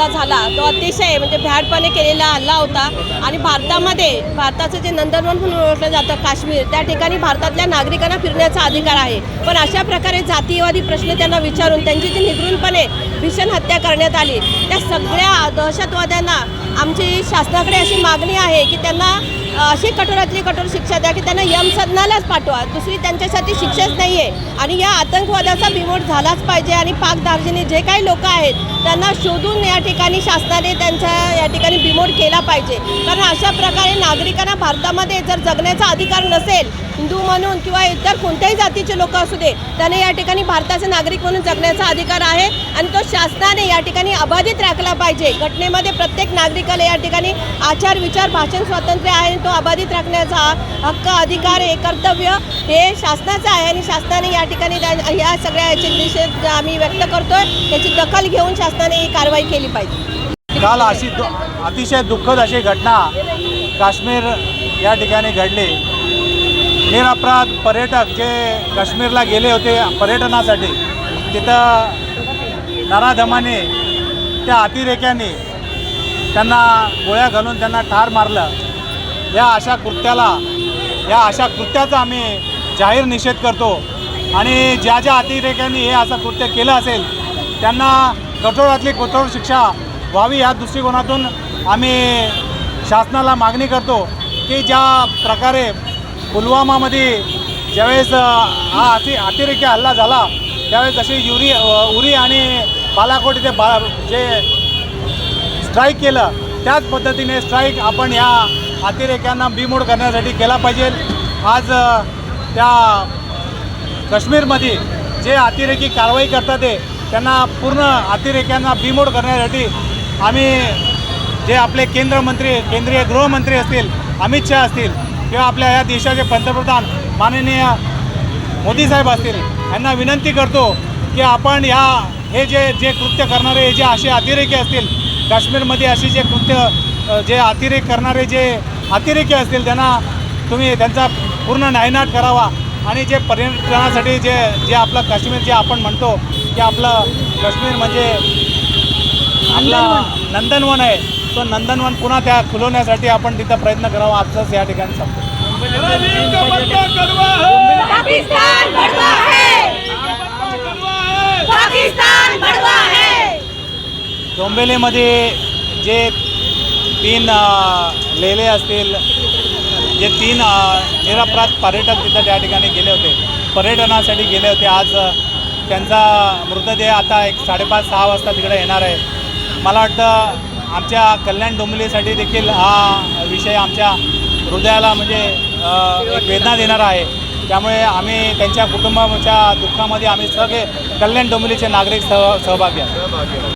हल्ला झाला तो अतिशय म्हणजे भ्याडपणे केलेला हल्ला होता. आणि भारतामध्ये भारताचं जे नंदनवन म्हणून ओळखलं जातं काश्मीर त्या ठिकाणी भारतातल्या नागरिकांना फिरण्याचा अधिकार आहे. पण अशा प्रकारे जातीयवादी प्रश्न त्यांना विचारून त्यांची जी निगृणपणे भीषण हत्या करण्यात आली त्या सगळ्या दहशतवाद्यांना आमची शासनाकडे अशी मागणी आहे की त्यांना अशी कठोरातली कठोर शिक्षा द्या की त्यांना यमसदनालाच पाठवा. दुसरी त्यांच्यासाठी शिक्षाच नाही आहे आणि या आतंकवादाचा बिमोड झालाच पाहिजे आणि पाक दार्जिनी जे काही लोक आहेत त्यांना शोधून या ठिकाणी शासनाने त्यांच्या या ठिकाणी बिमोड केला पाहिजे. कारण अशा प्रकारे नागरिकांना भारतामध्ये जर जगण्याचा अधिकार नसेल हिंदू म्हणून किंवा इतर कोणत्याही जातीचे लोक असू दे त्यांना या ठिकाणी भारताचे नागरिक म्हणून जगण्याचा अधिकार आहे आणि तो शासनाने या ठिकाणी अबाधित राखला पाहिजे. घटनेमध्ये प्रत्येक नागरिकाला या ठिकाणी आचार विचार भाषण स्वातंत्र्य आहे. तो अबाधित राखण्याचा हक्क अधिकार हे कर्तव्य हे शासनाचं आहे आणि शासनाने या ठिकाणी या सगळ्या याचे निषेध आम्ही व्यक्त करतोय. याची दखल घेऊन शासनाने ही कारवाई केली पाहिजे. काल अशी अतिशय दुःखद अशी घटना काश्मीर या ठिकाणी घडली. निरपराध पर्यटक जे काश्मीरला गेले होते पर्यटनासाठी तिथं नराधमाने त्या अतिरेक्यांनी त्यांना गोळ्या घालून त्यांना ठार मारलं. या अशा कृत्याला या अशा कृत्याचा आम्ही जाहीर निषेध करतो. आणि ज्या ज्या अतिरेक्यांनी हे असं कृत्य केलं असेल त्यांना कठोरातली कठोर शिक्षा व्हावी या दृष्टिकोनातून आम्ही शासनाला मागणी करतो की ज्या प्रकारे पुलवामामध्ये ज्यावेळेस हा अति अतिरेकी हल्ला झाला त्यावेळेस जशी युरी उरी आणि बालाकोट इथे बा जे स्ट्राईक केलं त्याच पद्धतीने स्ट्राईक आपण या अतिरेक्यांना बिमोड करण्यासाठी केला पाहिजे. आज त्या काश्मीरमध्ये जे अतिरेकी कारवाई करतात ते त्यांना पूर्ण अतिरेक्यांना बीमोड करण्यासाठी आम्ही जे आपले केंद्रमंत्री केंद्रीय गृहमंत्री असतील अमित शहा असतील किंवा आपल्या या देशाचे पंतप्रधान माननीय मोदी साहेब असतील यांना विनंती करतो की आपण या हे जे जे कृत्य करणारे जे असे अतिरेकी असतील काश्मीरमध्ये असे जे कृत्य जे अतिरेक करणारे जे अतिरेकी असतील त्यांना तुम्ही त्यांचा पूर्ण नायनाट करावा. आणि जे पर्यटनासाठी जे जे आपलं काश्मीर जे आपण म्हणतो की आपलं काश्मीर म्हणजे आपला नंदनवन. आहे. तो नंदनवन पुन्हा त्या खुलवण्यासाठी आपण तिथं प्रयत्न करावा आजच या ठिकाणी सांगतो. है! है! डोंबिवलीमध्ये जे तीन लेले असतील जे तीन निरपराध पर्यटक तिथं त्या ठिकाणी गेले होते. पर्यटनासाठी गेले होते. आज त्यांचा मृतदेह आता एक साडेपाच सहा वाजता तिकडे येणार आहे. मला वाटतं आमच्या कल्याण डोंबिवलीसाठी देखील हा विषय आमच्या हृदयाला म्हणजे एक वेदना देणारा आहे. त्यामुळे आम्ही त्यांच्या कुटुंबाच्या दुःखामध्ये आम्ही सगळे कल्याण डोंबिवलीचे नागरिक सह सहभागी आहे